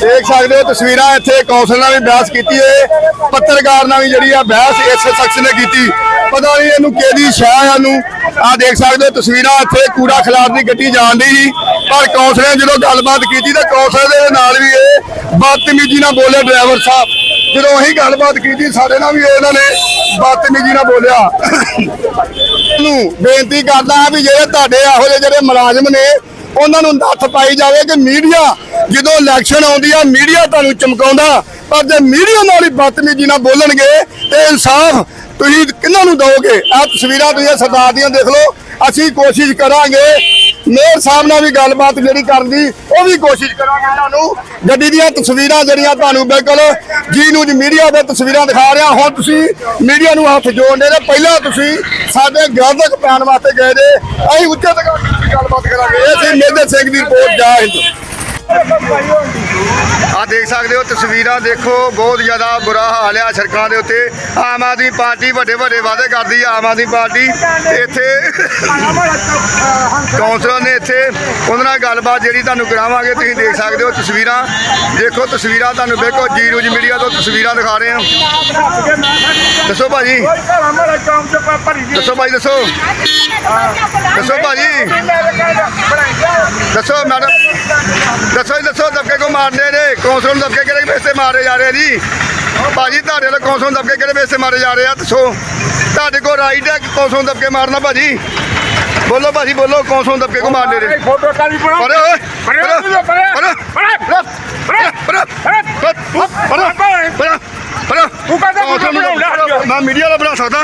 ਦੇਖ ਸਕਦੇ ਹੋ ਤਸਵੀਰਾਂ ਇੱਥੇ ਕੌਂਸਲ ਨਾਲ ਵੀ ਬਹਿਸ ਕੀਤੀ ਏ, ਪੱਤਰਕਾਰ ਨਾਲ ਵੀ ਜਿਹੜੀ ਆ ਬਹਿਸ ਇਸ ਸ਼ਖਸ ਨੇ ਕੀਤੀ। ਪਤਾ ਨਹੀਂ ਇਹਨੂੰ ਕਿਹਦੀ ਸ਼ਾਹ ਆ ਨੂੰ ਆ ਦੇਖ ਸਕਦੇ ਹੋ ਤਸਵੀਰਾਂ, ਇੱਥੇ ਕੂੜਾ ਖਿਲਾਰ ਦੀ ਗੱਡੀ ਜਾਂਦੀ ਸੀ। ਪਰ ਕੌਂਸਲ ਜਦੋਂ ਗੱਲਬਾਤ ਕੀਤੀ ਤਾਂ ਕੌਂਸਲ ਦੇ ਨਾਲ ਵੀ ਇਹ ਬਦਤਮੀਜ਼ੀ ਨਾਲ ਬੋਲੇ ਡਰਾਈਵਰ ਸਾਹਿਬ। ਜਦੋਂ ਅਸੀਂ ਗੱਲਬਾਤ ਕੀਤੀ, ਸਾਡੇ ਨਾਲ ਵੀ ਇਹਨਾਂ ਨੇ ਬਦਤਮੀਜ਼ੀ ਨਾਲ ਬੋਲਿਆ। ਨੂੰ ਬੇਨਤੀ ਕਰਦਾ ਹਾਂ ਵੀ ਜਿਹੜੇ ਤੁਹਾਡੇ ਇਹੋ ਜਿਹੇ ਜਿਹੜੇ ਮੁਲਾਜ਼ਮ ਨੇ, ਉਹਨਾਂ ਨੂੰ ਨੱਥ ਪਾਈ ਜਾਵੇ ਕਿ ਮੀਡੀਆ ਜਦੋਂ ਇਲੈਕਸ਼ਨ ਆਉਂਦੀ ਆ, ਮੀਡੀਆ ਤੁਹਾਨੂੰ ਚਮਕਾਉਂਦਾ। ਪਰ ਜੇ ਮੀਡੀਆ ਨਾਲ ਹੀ ਬਦਤਮੀਜ਼ੀ ਨਾਲ ਬੋਲਣਗੇ, ਤੇ ਇਨਸਾਫ ਤੁਸੀਂ ਕਿਹਨਾਂ ਨੂੰ ਦਿਓਗੇ? ਆ ਤਸਵੀਰਾਂ ਤੁਸੀਂ ਸਰਦਾਰ ਦੀਆਂ ਦੇਖ ਲਓ। ਅਸੀਂ ਕੋਸ਼ਿਸ਼ ਕਰਾਂਗੇ, ਮੇਅਰ ਸਾਹਿਬ ਨਾਲ ਵੀ ਗੱਲਬਾਤ ਜਿਹੜੀ ਕਰਨ ਦੀ, ਉਹ ਵੀ ਕੋਸ਼ਿਸ਼ ਕਰਾਂਗੇ ਤੁਹਾਨੂੰ ਗੱਡੀ ਦੀਆਂ ਤਸਵੀਰਾਂ ਜਿਹੜੀਆਂ ਤੁਹਾਨੂੰ ਬਿਲਕੁਲ ਜੀ ਨੂੰ ਮੀਡੀਆ ਦੇ ਤਸਵੀਰਾਂ ਦਿਖਾ ਰਿਹਾ। ਹੁਣ ਤੁਸੀਂ ਮੀਡੀਆ ਨੂੰ ਹੱਥ ਜੋੜਦੇ ਨੇ। ਪਹਿਲਾਂ ਤੁਸੀਂ ਸਾਡੇ ਗ੍ਰਾਹਕ ਪੈਣ ਵਾਸਤੇ ਗਏ ਨੇ ਅਸੀਂ ਉੱਚੇ ਤੱਕ ਗੱਲਬਾਤ ਕਰਾਂਗੇ। ਇਹ ਸੀ ਮੇਜਰ ਸਿੰਘ ਦੀ ਰਿਪੋਰਟ ਜਾ ਹਿੰਦ ਆ ਦੇਖ ਸਕਦੇ ਹੋ ਤਸਵੀਰਾਂ, ਦੇਖੋ, ਬਹੁਤ ਜ਼ਿਆਦਾ ਬੁਰਾ ਹਾਲ ਆ ਸੜਕਾਂ ਦੇ ਉੱਤੇ। ਆਮ ਆਦਮੀ ਪਾਰਟੀ ਵੱਡੇ ਵੱਡੇ ਵਾਅਦੇ ਕਰਦੀ ਆ, ਆਮ ਆਦਮੀ ਪਾਰਟੀ ਇੱਥੇ ਕੌਂਸਲਰ ਨੇ ਇੱਥੇ ਉਹਨਾਂ ਨਾਲ ਗੱਲਬਾਤ ਜਿਹੜੀ ਤੁਹਾਨੂੰ ਕਰਾਵਾਂਗੇ, ਤੁਸੀਂ ਦੇਖ ਸਕਦੇ ਹੋ ਤਸਵੀਰਾਂ। ਦੇਖੋ, ਤਸਵੀਰਾਂ ਤੁਹਾਨੂੰ ਬਿਲਕੁਲ ਜੀ ਨਿਊਜ਼ ਮੀਡੀਆ ਤੋਂ ਤਸਵੀਰਾਂ ਦਿਖਾ ਰਹੇ ਹਾਂ। ਦੱਸੋ ਭਾਜੀ। ਦੱਸੋ ਭਾਜੀ, ਦੱਸੋ। ਦੱਸੋ ਭਾਜੀ। ਦੱਸੋ, ਮੈਡਮ। ਦੱਸੋ ਜੀ, ਦੱਸੋ, ਦਬਕੇ ਕੋ ਮਾਰਦੇ ਨੇ ਕੌਂਸਲ ਨੂੰ ਦਬਕੇ ਕਿਹੜੇ ਪੈਸੇ ਮਾਰੇ ਜਾ ਰਹੇ ਜੀ ਭਾਜੀ ਤੁਹਾਡੇ ਵਾਲੇ ਕੌਂਸਲ ਨੂੰ ਦਬਕੇ ਕਿਹੜੇ ਪੈਸੇ ਮਾਰੇ ਜਾ ਰਹੇ ਆ ਦੱਸੋ। ਤੁਹਾਡੇ ਕੋਲ ਰਾਈਟ ਹੈ ਕੌਂਸਲ ਨੂੰ ਦਬਕੇ ਮਾਰਨਾ ਭਾਜੀ? ਬੋਲੋ ਭਾਜੀ ਬੋਲੋ ਕੌਂਸਲ ਨੂੰ ਦਬਕੇ ਕੋ ਮਾਰਦੇ ਨੇ? ਫੋਟੋ ਕਾਲੀ ਬਣਾਓ? ਪਰੇ ਓਏ ਪਰੇ ਪਰੇ ਪਰੇ ਪਰੇ ਪਰੇ ਪਰੇ ਪਰੇ ਤੂੰ ਕਹਿੰਦਾ ਮੈਂ ਮੀਡੀਆ ਵਾਲਾ ਬਣਾ ਸਕਦਾ।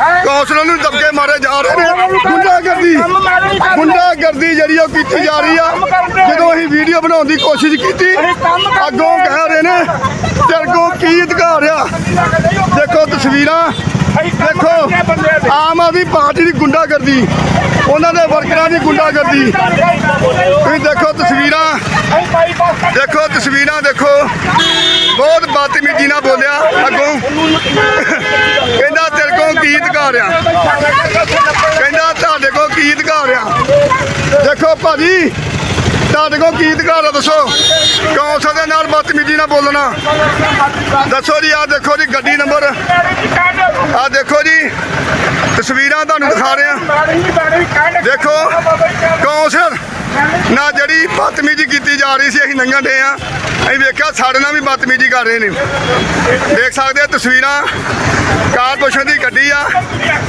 ਆ ਦੇਖੋ ਜੀ ਕੌਂਸਲ ਨੂੰ। ਦਬਕੇ ਮਾਰੇ ਜਾ ਰਹੇ ਨੇ। ਗੁੰਡਾਗਰਦੀ ਗੁੰਡਾਗਰਦੀ ਜਿਹੜੀ ਉਹ ਕੀਤੀ ਜਾ ਰਹੀ ਆ। ਜਦੋਂ ਅਸੀਂ ਵੀਡੀਓ ਬਣਾਉਣ ਦੀ ਕੋਸ਼ਿਸ਼ ਕੀਤੀ ਅੱਗੋਂ ਕਹਿ ਰਹੇ ਨੇ ਤੇਰੇ ਕੋਲ ਕੀ ਅਧਿਕਾਰ ਆ? ਦੇਖੋ ਤਸਵੀਰਾਂ। ਦੇਖੋ ਆਮ ਆਦਮੀ ਪਾਰਟੀ ਦੀ ਗੁੰਡਾਗਰਦੀ ਉਹਨਾਂ ਦੇ ਵਰਕਰਾਂ ਦੀ ਗੁੰਡਾਗਰਦੀ। ਤੁਸੀਂ ਦੇਖੋ ਤਸਵੀਰਾਂ। ਦੇਖੋ ਤਸਵੀਰਾਂ ਦੇਖੋ। ਬਹੁਤ ਬਦਤਮੀਜ਼ੀ ਨਾਲ ਬੋਲਿਆ ਅੱਗੋਂ। ਕੀ ਅਧਿਕਾਰ ਆ ਕਹਿੰਦਾ ਤੁਹਾਡੇ ਕੋਲ ਕੀ ਅਧਿਕਾਰ ਆ ਦੇਖੋ ਭਾਜੀ, ਤੁਹਾਡੇ ਕੋਲ ਕੀ ਅਧਿਕਾਰ ਆ ਦੱਸੋ। ਕੌਂਸਲ ਦੇ ਨਾਲ ਬਦਤਮੀਜ਼ੀ ਨਾਲ ਬੋਲਣਾ। ਦੱਸੋ ਜੀ ਆ ਦੇਖੋ ਜੀ, ਗੱਡੀ ਨੰਬਰ। ਆ ਦੇਖੋ ਜੀ, ਤਸਵੀਰਾਂ ਤੁਹਾਨੂੰ ਦਿਖਾ ਰਹੇ। ਆ ਦੇਖੋ ਕੌਂਸਲ ਨਾ ਜਿਹੜੀ ਬਦਤਮੀਜ਼ੀ ਕੀਤੀ ਜਾ ਰਹੀ ਸੀ, ਅਸੀਂ ਨੰਗਣ ਡੇ ਆ ਅਸੀਂ ਵੇਖਿਆ ਸਾਡੇ ਨਾਲ ਵੀ ਬਦਤਮੀਜ਼ੀ ਕਰ ਰਹੇ ਨੇ। ਦੇਖ ਸਕਦੇ ਆ ਤਸਵੀਰਾਂ ਕਾਰਪੋਰੇਸ਼ਨ ਦੀ ਗੱਡੀ ਆ,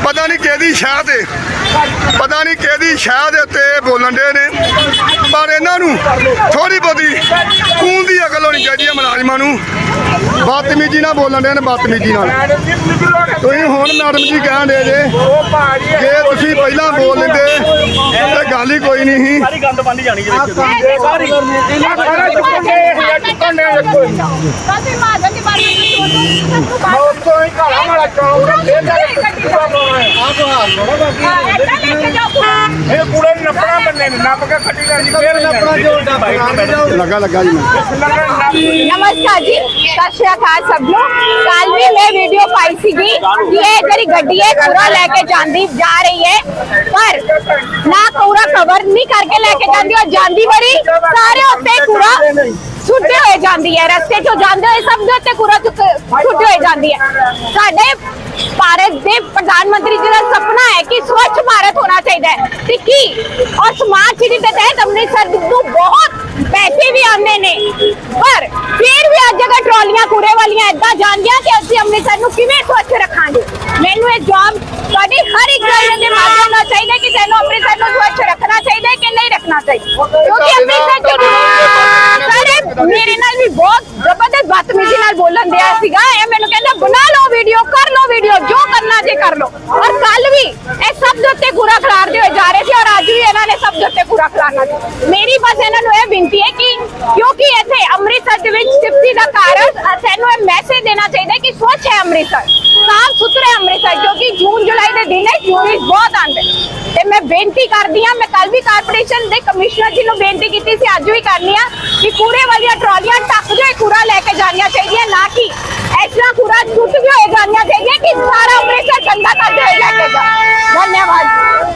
ਪਤਾ ਨਹੀਂ ਕਿਹਦੀ ਸ਼ਾਹ ਤੇ, ਪਤਾ ਨਹੀਂ ਕਿਹਦੀ ਸ਼ਾਹ ਦੇ ਉੱਤੇ ਬੋਲਣ ਦੇ ਨੇ, ਪਰ ਇਹਨਾਂ ਨੂੰ ਥੋੜੀ ਬਹੁਤੀ ਖੂਨ ਦੀ ਅਕਲ ਹੋਣੀ ਚਾਹੀਦੀ ਹੈ ਮੁਲਾਜ਼ਮਾਂ ਨੂੰ। ਬਦਤਮੀਜ਼ੀ ਨਾਲ ਬੋਲਣ ਦੇ ਨੇ, ਬਦਤਮੀਜ਼ੀ ਨਾਲ। ਤੁਸੀਂ ਹੁਣ ਮੈਡਮ ਜੀ ਕਹਿਣ ਦੇ ਜੇ ਜੇ ਤੁਸੀਂ ਪਹਿਲਾਂ ਬੋਲ ਲੈਂਦੇ ਟਰਾਲੀ ਕੋਈ ਨਹੀਂ। ਸੀ ਸਾਰੀ ਗੰਦ ਬੰਦ ਜਾਣੀ ਜੇ ਦੇਖੋ ਸਾਰੀ ਇਹਨਾਂ ਸਾਰਾ ਚੁੱਕਣ ਦੇ ਇਹ ਚੁੱਕਣ ਦੇ। ਦੇਖੋ ਕਾਫੀ ਮਾਰ लगा लगा जी नमस्कार जी, सत श्रीकाल सबनों कल भी मैं वीडियो पाई सी ये तेरी गड्डी है, कूड़ा लेके जाती जा रही है। पर ना कूड़ा कवर नहीं करके लेके जाती और जाती बड़ी। सारे होते कूड़ा ਨਹੀਂ ਕਰਕੇ ਲੈ ਕੇ ਜਾਂਦੀ ਔਰ ਜਾਂਦੀ ਵਾਰੀ ਸਾਰੇ ਉੱਤੇ ਕੂੜਾ ਸੁੱਟੇ ਹੋਏ ਜਾਂਦੀ ਹੈ, ਰਸਤੇ 'ਚੋਂ ਜਾਂਦੇ ਹੋਏ ਸਭ ਦੇ ਉੱਤੇ ਕੂੜਾ ਚੁੱਕ ਸੁੱਟੇ ਹੋਏ ਜਾਂਦੀ ਹੈ। ਸਾਡੇ ਭਾਰਤ ਦੇ ਪ੍ਰਧਾਨ ਮੰਤਰੀ ਜੀ ਦਾ ਸੁਪਨਾ ਹੈ ਕਿ ਸਵੱਛ ਭਾਰਤ ਹੋਣਾ ਚਾਹੀਦਾ ਹੈ। ਤੇ ਕੀ? ਔਰ ਸਮਾਰਟ ਸਿਟੀ ਦੇ ਤਹਿਤ ਅੰਮ੍ਰਿਤਸਰ ਨੂੰ ਬਹੁਤ ਪੈਸੇ ਵੀ ਆਉਂਦੇ ਨੇ। ਪਰ ਫਿਰ ਵੀ ਅੱਜ ਜਗ੍ਹਾ ਟਰਾਲੀਆਂ ਕੂੜੇ ਵਾਲੀਆਂ ਏਦਾਂ ਜਾਂਦੀਆਂ ਕਿ ਅਸੀਂ ਅੰਮ੍ਰਿਤਸਰ ਨੂੰ ਕਿਵੇਂ ਸਵੱਛ ਰੱਖਾਂਗੇ? ਮੈਨੂੰ ਇਹ ਜੌਬ ਤੁਹਾਡੀ ਹਰ ਇੱਕ ਗੱਲ ਦੇ ਮਾਧਿਅਮ ਨਾਲ ਚਾਹੀਦਾ ਕਿ ਸਾਨੂੰ ਅੰਮ੍ਰਿਤਸਰ ਨੂੰ ਸਵੱਛ ਰੱਖਣਾ ਚਾਹੀਦਾ ਹੈ ਕਿ ਨਹੀਂ ਰੱਖਣਾ ਚਾਹੀਦਾ ਕਿਉਂਕਿ ਅੰਮ੍ਰਿਤਸਰ ਚ ਸਾਰੇ ਮੇਰੇ ਨਾਲ ਵੀ ਬਹੁਤ ਜ਼ਬਰਦਸਤ ਬਦਤਮੀਜ਼ੀ ਨਾਲ ਬੋਲਣ ਦਿਆ ਸੀਗਾ, ਇਹ ਮੈਨੂੰ ਕਹਿੰਦਾ, ਬਣਾ ਲਓ ਵੀਡੀਓ ਕਰ ਲਓ ਵੀਡੀਓ ਜੋ ਕਰਨਾ ਜੇ ਕਰ ਲਓ। ਔਰ ਕੱਲ ਵੀ ਇਹ ਸਭ ਦੇ ਉੱਤੇ ਕੂੜਾ ਖਿਲਾਰਦੇ ਹੋਏ ਜਾ ਰਹੇ ਸੀ ਔਰ ਅੱਜ ਵੀ ਇਹਨਾਂ ਨੇ ਸਭ ਦੇ ਉੱਤੇ ਕੂੜਾ ਖਿਲਾਰਨਾ ਮੇਰੀ ਬਸ ਇਹਨਾਂ ਨੂੰ ਇਹ ਬੇਨਤੀ ਹੈ ਕਿ ਕਿਉਂਕਿ ਇੱਥੇ ਅੰਮ੍ਰਿਤਸਰ ਦੇ ਵਿੱਚ ਸਿਫਤੀ ਦਾ ਕਾਰਨ ਸਾਨੂੰ ਇਹ ਮੈਸੇਜ ਦੇਣਾ ਚਾਹੀਦਾ ਕਿ ਸਵੱਛ ਹੈ ਅੰਮ੍ਰਿਤਸਰ ਸਾਫ਼ ਸੁਥਰਾ ਅੰਮ੍ਰਿਤਸਰ, ਕਿਉਂਕਿ ਜੂਨ, ਜੁਲਾਈ ਦੇ ਦਿਨ ਹੈ ਟੂਰਿਸਟ ਬਹੁਤ ਆਉਂਦੇ ਬੇਨਤੀ ਕਰਦੀ ਹਾਂ ਮੈਂ ਕੱਲ ਵੀ ਕਾਰਪੋਰੇਸ਼ਨ ਦੇ ਕਮਿਸ਼ਨਰ ਜੀ ਨੂੰ ਬੇਨਤੀ ਕੀਤੀ ਸੀ ਅੱਜ ਵੀ ਕਰਨੀ ਆ ਕਿ ਕੂੜੇ ਵਾਲੀਆਂ ਟਰਾਲੀਆਂ ਟੱਕ ਜੋ ਕੂੜਾ ਲੈ ਕੇ ਜਾਣੀਆਂ ਚਾਹੀਦੀਆਂ ਨਾ ਕਿ ਤਰ੍ਹਾਂ ਕੂੜਾ ਟੁੱਟ ਹੋਏ ਜਾਣੀਆਂ ਚਾਹੀਦੀਆਂ ਕਿ ਸਾਰਾ ਅੰਮ੍ਰਿਤਸਰ ਗੰਦਾ ਕਰਦੇ ਹੋਏ ਲੈ ਕੇ ਜਾ ਧੰਨਵਾਦ।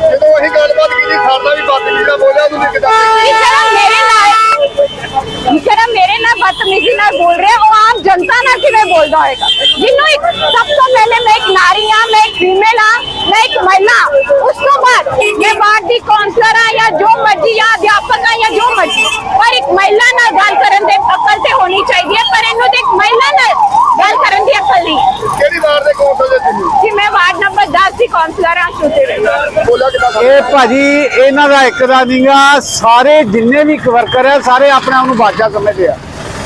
ਜਦੋਂ ਅਸੀਂ ਗੱਲਬਾਤ ਕੀਤੀ ਸਾਡਾ ਵੀ ਬਦਤਮੀਜ਼ੀ ਨਾਲ ਬੋਲਿਆ ਤੁਸੀਂ ਕਿਦਾਂ? ਇਸ ਤਰ੍ਹਾਂ ਮੇਰੇ ਨਾਲ ਇਸ ਤਰ੍ਹਾਂ ਮੇਰੇ ਨਾਲ ਬਦਤਮੀਜ਼ੀ ਨਾਲ ਬੋਲ ਰਿਹਾ ਉਹ ਜਨਤਾ ਨਾਲ ਕਿਵੇਂ ਬੋਲਦਾ ਹੋਏਗਾ ਜਿਹਨੂੰ ਇੱਕ ਸਭ ਤੋਂ ਪਹਿਲੇ ਮੈਂ ਇੱਕ ਨਾਰੀ ਹਾਂ ਮੈਂ ਇੱਕ ਫੀਮੇਲ ਹਾਂ ਮੈਂ ਇੱਕ ਮਹਿਲਾ ਉਸ ਤੋਂ ਬਾਅਦ ਮੈਂ ਵਾਰਡ ਦੀ ਕਾਉਂਸਲਰ ਹਾਂ ਜਾਂ ਜੋ ਮਰਜ਼ੀ ਜਾਂ ਅਧਿਆਪਕ ਹਾਂ ਜਾਂ ਜੋ ਮਰਜ਼ੀ ਪਰ ਇੱਕ ਮਹਿਲਾ ਨਾਲ ਗੱਲ ਕਰਨ ਦੇ ਅਕਲ ਤੇ ਹੋਣੀ ਚਾਹੀਦੀ ਹੈ ਪਰ ਇਹਨੂੰ ਤੇ ਇੱਕ ਮਹਿਲਾ ਨਾਲ ਗੱਲ ਕਰਨ ਦੀ ਅਕਲ ਨਹੀਂ। ਕਿਹੜੀ ਵਾਰ ਦੇ ਕੌਂਸਲ ਦੇ ਤੁਸੀਂ? ਕਿ ਮੈਂ ਵਾਰਡ ਨੰਬਰ 10 ਦੀ ਕਾਉਂਸਲਰ ਹਾਂ ਸ਼ੁਤੇ ਵਿੱਚ ਬੋਲਿਆ ਕਿਦਾਂ ਇਹ ਭਾਜੀ ਇਹਨਾਂ ਦਾ ਇੱਕ ਦਾ ਨਹੀਂਗਾ ਸਾਰੇ ਜਿੰਨੇ ਵੀ ਵਰਕਰ ਆ ਸਾਰੇ ਆਪਣੇ ਆਪ ਨੂੰ ਬਾਦਸ਼ਾਹ ਸਮਝਦੇ ਆ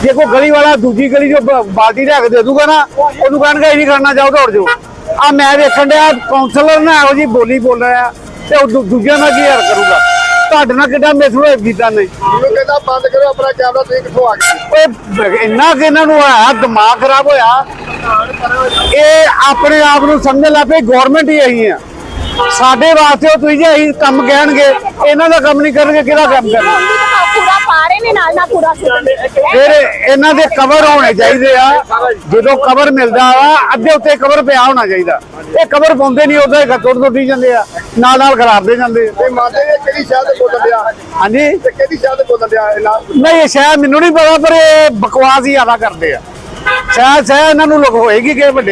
ਜੇ ਕੋਈ ਗਲੀ ਵਾਲਾ ਦੂਜੀ ਗਲੀ ਜੋ ਬਾਲਟੀ ਕੇ ਦੇ ਦੂਗਾ ਨਾ ਉਹਨੂੰ ਕਹਿਣਗੇ ਇਹ ਨਹੀਂ ਕਰਨਾ ਜਾਓ ਦੌੜ ਜਾਓ। ਆ ਮੈਂ ਵੇਖਣ ਡਿਆ ਕਾਉਂਸਲਰ ਨੇ ਇਹੋ ਜੀ ਬੋਲੀ ਬੋਲ ਰਿਹਾ ਤੇ ਉਹ ਦੂਜਿਆਂ ਨਾਲ ਕੀ ਹਰ ਕਰੂਗਾ? ਤੁਹਾਡੇ ਨਾਲ ਕਿੱਦਾਂ ਮਿਸਬਿਹੇਵ ਕੀਤਾ ਨੇ ਮੈਨੂੰ ਕਹਿੰਦਾ ਬੰਦ ਕਰੋ ਆਪਣਾ ਕੈਮਰਾ ਤੁਸੀਂ ਕਿੱਥੋਂ ਆ ਗਏ? ਓਏ ਇੰਨਾ ਕਿ ਇਹਨਾਂ ਨੂੰ ਹੋਇਆ ਦਿਮਾਗ ਖਰਾਬ ਹੋਇਆ। ਇਹ ਆਪਣੇ ਆਪ ਨੂੰ ਸਮਝਣ ਲੱਗ ਪਏ ਗਵਰਨਮੈਂਟ ਹੀ ਆਈ ਆ ਸਾਡੇ ਵਾਸਤੇ ਉਹ ਤੁਸੀਂ ਜੇ ਕੰਮ ਕਹਿਣਗੇ ਇਹਨਾਂ ਦਾ ਕੰਮ ਨਹੀਂ ਕਰਨਗੇ ਕਿਹਦਾ ਕੰਮ ਕਰਨਾ? ਤਾਂ ਪੂਰਾ ਪਾ ਰਹੇ ਨੇ ਨਾਲ ਨਾਲ ਪੂਰਾ ਫਿਰ ਇਹਨਾਂ ਦੇ ਕਵਰ ਹੋਣੇ ਚਾਹੀਦੇ ਆ। ਜਦੋਂ ਕਵਰ ਮਿਲਦਾ ਵਾ ਅੱਧੇ ਉੱਤੇ ਕਵਰ ਪਿਆ ਹੋਣਾ ਚਾਹੀਦਾ। ਇਹ ਕਵਰ ਪਾਉਂਦੇ ਨਹੀਂ ਉਹਦਾ ਹੀ ਟੁੱਟ ਟੁੱਟੀ ਜਾਂਦੇ ਆ। ਨਾਲ ਨਾਲ ਖਰਾਬਦੇ ਜਾਂਦੇ ਆ। ਤੇ ਮੰਨਦੇ ਨੇ ਕਿਹੜੀ ਸ਼ਹਿਰ ਦੇ ਬੋਲਣ ਹਾਂਜੀ? ਤੇ ਕਿਹੜੀ ਸ਼ਹਿਰ ਦੇ ਬੋਲਣ ਇਹਨਾਂ ਨਹੀਂ ਇਹ ਸ਼ਾਇਦ ਮੈਨੂੰ ਨਹੀਂ ਪਤਾ ਪਰ ਇਹ ਬਕਵਾਸ ਹੀ ਜ਼ਿਆਦਾ ਕਰਦੇ ਆ। ਸ਼ਾਇਦ ਸ਼ਾਇਦ ਇਹਨਾਂ ਨੂੰ ਲੋਕ ਹੋਏਗੀ ਕਿ ਵੱਡੇ